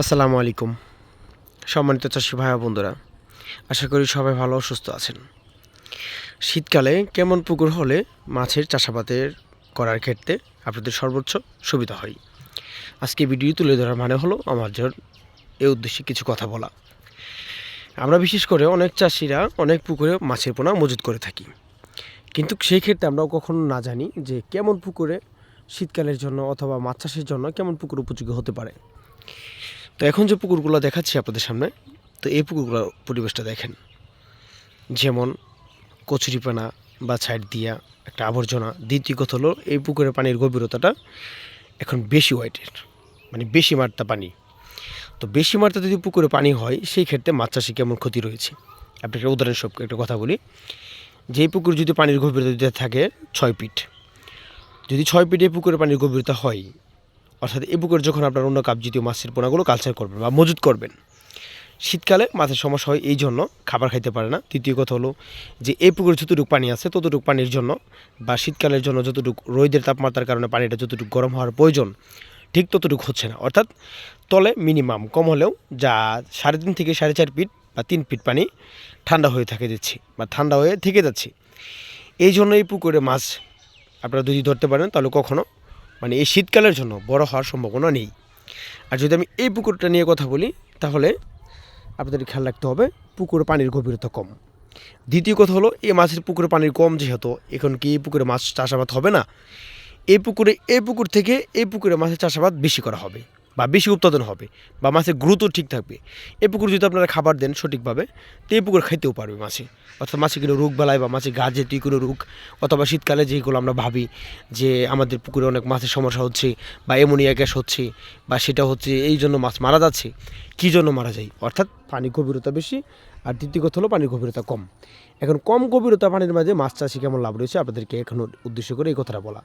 আসসালামু আলাইকুম। সম্মানিত চাষি ভাই বন্ধুরা, আশা করি সবাই ভালো সুস্থ আছেন। শীতকালে কেমন পুকুর হলে মাছের চাষাবাদের করার ক্ষেত্রে আপনাদের সর্বোচ্চ সুবিধা হয়। আজকে ভিডিও তুলে ধরার মানে হলো আমার জন্য এই উদ্দেশ্যে কিছু কথা বলা। আমরা বিশেষ করে অনেক চাষিরা অনেক পুকুরে মাছের পোনা মজুত করে থাকি। কিন্তু সেই ক্ষেত্রে আমরাও কখনো না জানি যে কেমন পুকুরে শীতকালের জন্য অথবা মাছ চাষের জন্য কেমন পুকুর উপযোগী হতে পারে। তো এখন যে পুকুরগুলো দেখাচ্ছি আপনাদের সামনে, তো এই পুকুরগুলোর পরিবেশটা দেখেন। যেমন কচুরিপানা বা ছাইড দিয়া একটা আবর্জনা। দ্বিতীয় কথা হলো, এই পুকুরের পানির গভীরতাটা এখন বেশি ওয়াইটের মানে বেশি মাত্রা পানি। তো বেশি মাত্রা যদি পুকুরে পানি হয়, সেই ক্ষেত্রে মাছ চাষে কেমন ক্ষতি রয়েছে? আপনাকে উদাহরণস্বরূপ একটা কথা বলি। যে পুকুর যদি পানির গভীরতা যদি থাকে ছয় ফিট, যদি ছয় ফিটে পুকুরে পানির গভীরতা হয় অর্থাৎ এই পুকুরে যখন আপনার অন্য কাপ, জাতীয় মাছের পোনাগুলো কালচার করবেন বা মজুত করবেন। শীতকালে মাছের সমস্যা হয় এই জন্য খাবার খাইতে পারে না। তৃতীয় কথা হলো যে এই পুকুরে যতটুকু পানি আছে, ততটুকু পানির জন্য বা শীতকালের জন্য যতটুকু রোদের তাপমাত্রার কারণে পানিটা যতটুকু গরম হওয়ার প্রয়োজন, ঠিক ততটুকু হচ্ছে না। অর্থাৎ তলে মিনিমাম কম হলেও যা সাড়ে তিন থেকে সাড়ে চার ফিট বা তিন ফিট পানি ঠান্ডা হয়ে থাকে যাচ্ছে বা ঠান্ডা হয়ে থেকে যাচ্ছে। এই জন্য এই পুকুরে মাছ আপনারা যদি ধরতে পারেন, তাহলে কখনো মানে এই শীতকালের জন্য বড় হওয়ার সম্ভাবনা নেই। আর যদি আমি এই পুকুরটা নিয়ে কথা বলি, তাহলে আপনাদের খেয়াল রাখতে হবে, পুকুরে পানির গভীরতা কম। দ্বিতীয় কথা হলো, এই মাছের পুকুরে পানির কম যেহেতু, এখন কি এই পুকুরে মাছ চাষাবাদ হবে না? এই পুকুরে, এই পুকুর থেকে এই পুকুরে মাছের চাষাবাদ বেশি করা হবে। বা বেশি উৎপাদন হবে বা মাছের গুরুত্ব ঠিক থাকবে। এই পুকুর যদি আপনারা খাবার দেন সঠিকভাবে, তো এই পুকুর খাইতেও পারবে মাছে। অর্থাৎ মাছে কোনো রোগ বেলায় বা মাছে গা জাতীয় কোনো রোগ অথবা শীতকালে যেগুলো আমরা ভাবি যে আমাদের পুকুরে অনেক মাছের সমস্যা হচ্ছে বা অ্যামোনিয়া গ্যাস হচ্ছে বা সেটা হচ্ছে এই জন্য মাছ মারা যাচ্ছে, কী জন্য মারা যায়? অর্থাৎ পানি গভীরতা বেশি আর দ্বিতীয় কথা হলো পানির গভীরতা কম। এখন কম গভীরতা পানির মাঝে মাছ চাষি কেমন লাভ রয়েছে? আপনাদেরকে এখন উদ্দেশ্য করে এই কথাটা বলা।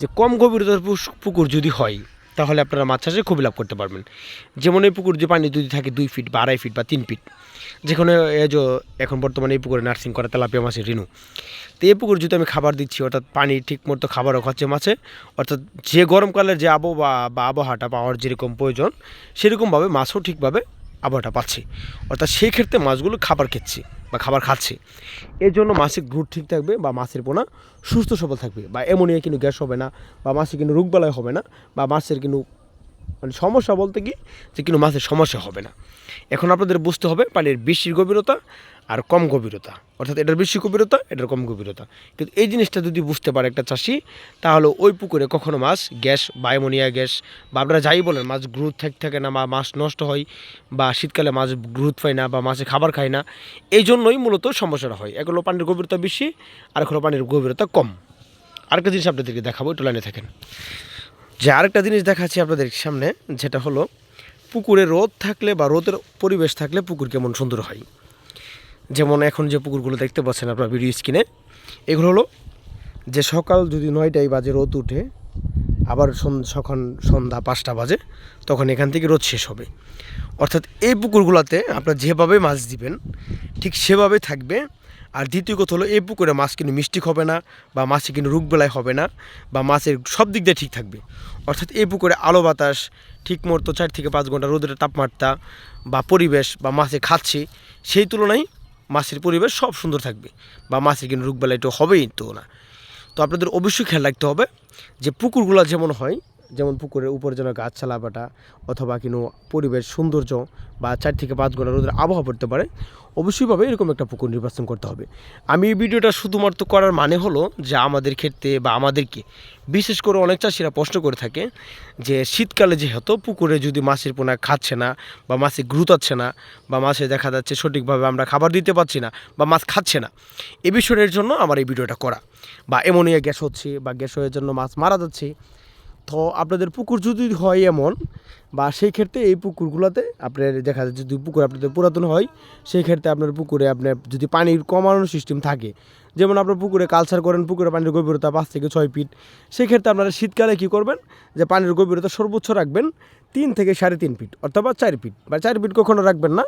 যে কম গভীরতার পুকুর যদি হয় তাহলে আপনারা মাছ চাষে খুবই লাভ করতে পারবেন। যেমন এই পুকুর যে পানি যদি থাকে দুই ফিট বা আড়াই ফিট বা তিন ফিট যেখানে এই যে এখন বর্তমানে এই পুকুরে নার্সিং করা তেলাপিয়া মাছের রিনু। তো এই পুকুর যদি আমি খাবার দিচ্ছি, অর্থাৎ পানি ঠিক মতো খাবারও খাচ্ছে মাছে, অর্থাৎ যে গরমকালের যে আবহাওয়া বা আবহাওয়াটা পাওয়ার যেরকম প্রয়োজন, সেরকমভাবে মাছও ঠিকভাবে আবহাওয়াটা পাচ্ছি। অর্থাৎ সেই ক্ষেত্রে মাছগুলো খাবার খেচ্ছে বা খাবার খাচ্ছে। এর জন্য মাছের গ্রুথ ঠিক থাকবে বা মাছের পোনা সুস্থ সবল থাকবে বা এমনিয়া কিন্তু গ্যাস হবে না বা মাছের কিন্তু রোগবালয় হবে না বা মাছের কিন্তু মানে সমস্যা বলতে কি যে কিন্তু মাছের সমস্যা হবে না। এখন আপনাদের বুঝতে হবে পানির বেশি গভীরতা আর কম গভীরতা। অর্থাৎ এটার বেশি গভীরতা, এটার কম গভীরতা। কিন্তু এই জিনিসটা যদি বুঝতে পারে একটা চাষি, তাহলে ওই পুকুরে কখনো মাছ, গ্যাস, বায়োমোনিয়া গ্যাস বা আপনারা যাই বলেন, মাছ গ্রোথ থাকে থাকে না বা মাছ নষ্ট হয় বা শীতকালে মাছ গ্রোথ পায় না বা মাছে খাবার খায় না, এই জন্যই মূলত সমস্যাটা হয়। এগুলো পানির গভীরতা বেশি, আর এগুলো পানির গভীরতা কম। আরেকটা জিনিস আপনাদেরকে দেখাবো, একটু লাইনে থাকেন। যে আরেকটা জিনিস দেখাচ্ছি আপনাদের সামনে, যেটা হলো পুকুরে রোদ থাকলে বা রোদের পরিবেশ থাকলে পুকুর কেমন সুন্দর হয়? যেমন এখন যে পুকুরগুলো দেখতে পাচ্ছেন আপনার ভিডিও স্ক্রিনে এগুলো হলো যে সকাল যদি নয়টায় বাজে রোদ উঠে, আবার সখন সন্ধ্যা পাঁচটা বাজে, তখন এখান থেকে রোদ শেষ হবে। অর্থাৎ এই পুকুরগুলোতে আপনার যেভাবে মাছ দিবেন, ঠিক সেভাবে থাকবে। আর দ্বিতীয় কথা হলো, এই পুকুরে মাছ কিন্তু মিষ্টি হবে না বা মাছে কিন্তু রোগবেলায় হবে না বা মাছের সব দিক দিয়ে ঠিক থাকবে। অর্থাৎ এই পুকুরে আলো বাতাস, ঠিক মতো চার থেকে পাঁচ ঘণ্টা রোদের তাপমাত্রা বা পরিবেশ বা মাছে খাচ্ছে, সেই তুলনায় মাছের পরিবেশ সব সুন্দর থাকবে বা মাছের কিন্তু রোগবেলায় তো হবেই তো না তো আপনাদের অবশ্যই খেয়াল রাখতে হবে যে পুকুরগুলো যেমন হয় যেমন পুকুরের উপরে যেন গাছছালা বাটা অথবা কিনো পরিবেশ সৌন্দর্য বা চার থেকে পাঁচ ঘণ্টা রোদের আবহাওয়া পড়তে পারে অবশ্যইভাবে এরকম একটা পুকুর নির্বাচন করতে হবে। আমি এই ভিডিওটা শুধুমাত্র করার মানে হলো যে আমাদের ক্ষেত্রে বা আমাদেরকে বিশেষ করে অনেক চাষিরা প্রশ্ন করে থাকে যে শীতকালে যেহেতু পুকুরে যদি মাছের পোনা খাচ্ছে না বা মাছে গ্রুতাচ্ছে না বা মাছে দেখা যাচ্ছে সঠিকভাবে আমরা খাবার দিতে পারছি না বা মাছ খাচ্ছে না, এ বিষয়ের জন্য আমার এই ভিডিওটা করা। বা এমনিয়া গ্যাস হচ্ছে বা গ্যাস হওয়ার জন্য মাছ মারা যাচ্ছে তো আপনাদের পুকুর যদি হয় এমন, বা সেই ক্ষেত্রে এই পুকুরগুলোতে আপনার দেখা যাচ্ছে যদি পুকুর আপনাদের পুরাতন হয়, সেই ক্ষেত্রে আপনার পুকুরে আপনার যদি পানির কমানোর সিস্টেম থাকে, যেমন আপনার পুকুরে কালচার করেন, পুকুরে পানির গভীরতা পাঁচ থেকে ছয় ফিট সেই ক্ষেত্রে আপনারা শীতকালে কী করবেন? যে পানির গভীরতা সর্বোচ্চ রাখবেন তিন থেকে সাড়ে তিন ফিট অথবা চার ফিট বা চার ফিট কখনও রাখবেন না।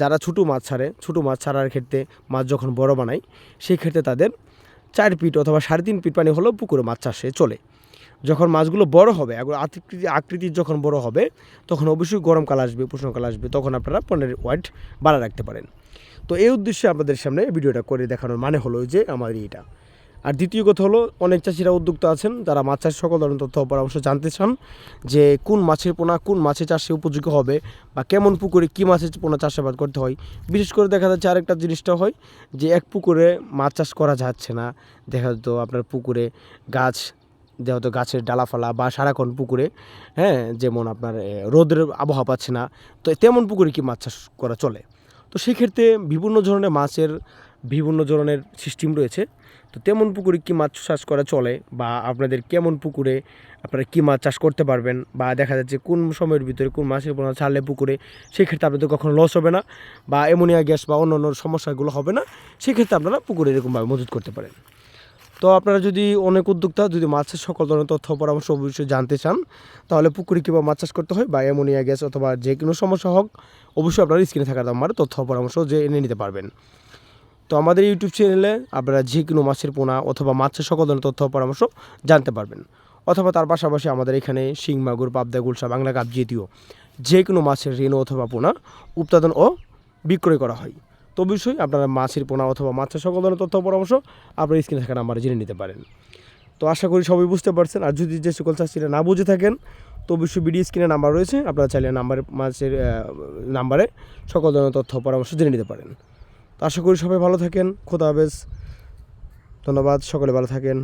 যারা ছোটো মাছ ছাড়ে, ছোটো মাছ ছাড়ার ক্ষেত্রে মাছ যখন বড় বানায়, সেই ক্ষেত্রে তাদের চার ফিট অথবা সাড়ে তিন ফিট পানি হলেও পুকুরে মাছ চাষে চলে। যখন মাছগুলো বড় হবে আকৃতি, আকৃতির যখন বড় হবে, তখন অবশ্যই গরমকাল আসবে, উষ্ণকাল আসবে, তখন আপনারা পণ্যের ওয়েট বাড়া রাখতে পারেন। তো এই উদ্দেশ্যে আপনাদের সামনে ভিডিওটা করে দেখানোর মানে হলো যে আমার এটা আর দ্বিতীয় কথা হলো, অনেক চাষিরা উদ্যোক্তা আছেন, তারা মাছ চাষ সকল ধরনের তথ্য পরামর্শ জানতে চান যে কোন মাছের পোনা কোন মাছের চাষে উপযোগী হবে বা কেমন পুকুরে কী মাছের পোনা চাষাবাদ করতে হয়। বিশেষ করে দেখা যাচ্ছে আরেকটা জিনিসটা হয় যে এক পুকুরে মাছ চাষ করা যাচ্ছে না। দেখা যেত আপনার পুকুরে গাছ যেহেতু গাছের ডালাফালা বা সারাক্ষণ পুকুরে হ্যাঁ যেমন আপনার রোদের আবহাওয়া পাচ্ছে না, তো তেমন পুকুরে কি মাছ চাষ করা চলে? তো সেক্ষেত্রে বিভিন্ন ধরনের মাছের, বিভিন্ন ধরনের সিস্টেম রয়েছে, তো তেমন পুকুরে কি মাছ চাষ করা চলে বা আপনাদের কেমন পুকুরে আপনারা কী মাছ চাষ করতে পারবেন বা দেখা যাচ্ছে কোন সময়ের ভিতরে কোন মাছের পোনা ছাড়লে পুকুরে, সেক্ষেত্রে আপনাদের কখনো লস হবে না বা অ্যামোনিয়া গ্যাস বা অন্য অন্য সমস্যাগুলো হবে না, সেক্ষেত্রে আপনারা পুকুরে এরকমভাবে মজুত করতে পারেন। তো আপনারা যদি অনেক উদ্যোক্তা যদি মাছের সকল ধরনের তথ্য পরামর্শ অবশ্যই জানতে চান, তাহলে পুকুরে কীভাবে মাছ চাষ করতে হয় বা অ্যামোনিয়া গ্যাস অথবা যে কোনো সমস্যা হোক, অবশ্যই আপনারা স্ক্রিনে থাকা নাম্বারে তথ্য পরামর্শ যে এনে নিতে পারবেন। তো আমাদের ইউটিউব চ্যানেলে আপনারা যে কোনো মাছের পোনা অথবা মাছের সকল ধরনের তথ্য পরামর্শ জানতে পারবেন। অথবা তার পাশাপাশি আমাদের এখানে শিং, মাগুর, পাবদা, গুলশা, বাংলা কাপ জাতীয় যে কোনো মাছের ঋণ অথবা পোনা উৎপাদন ও বিক্রয় করা হয়। তো অবশ্যই আপনারা মাছের পোনা অথবা মাছের সকল ধরনের তথ্য পরামর্শ আপনার স্ক্রিনে থাকা নাম্বারে জেনে নিতে পারেন। তো আশা করি সবাই বুঝতে পারছেন। আর যদি যে সকল চাষিরা না বুঝে থাকেন, তো অবশ্যই বিডি স্ক্রিনে নাম্বার রয়েছে। আপনারা চাইলে নাম্বারে, মাছের নাম্বারে সকল ধরনের তথ্য পরামর্শ জেনে নিতে পারেন। তো আশা করি সবাই ভালো থাকেন। খোদা হাফেজ। ধন্যবাদ। সকলে ভালো থাকেন।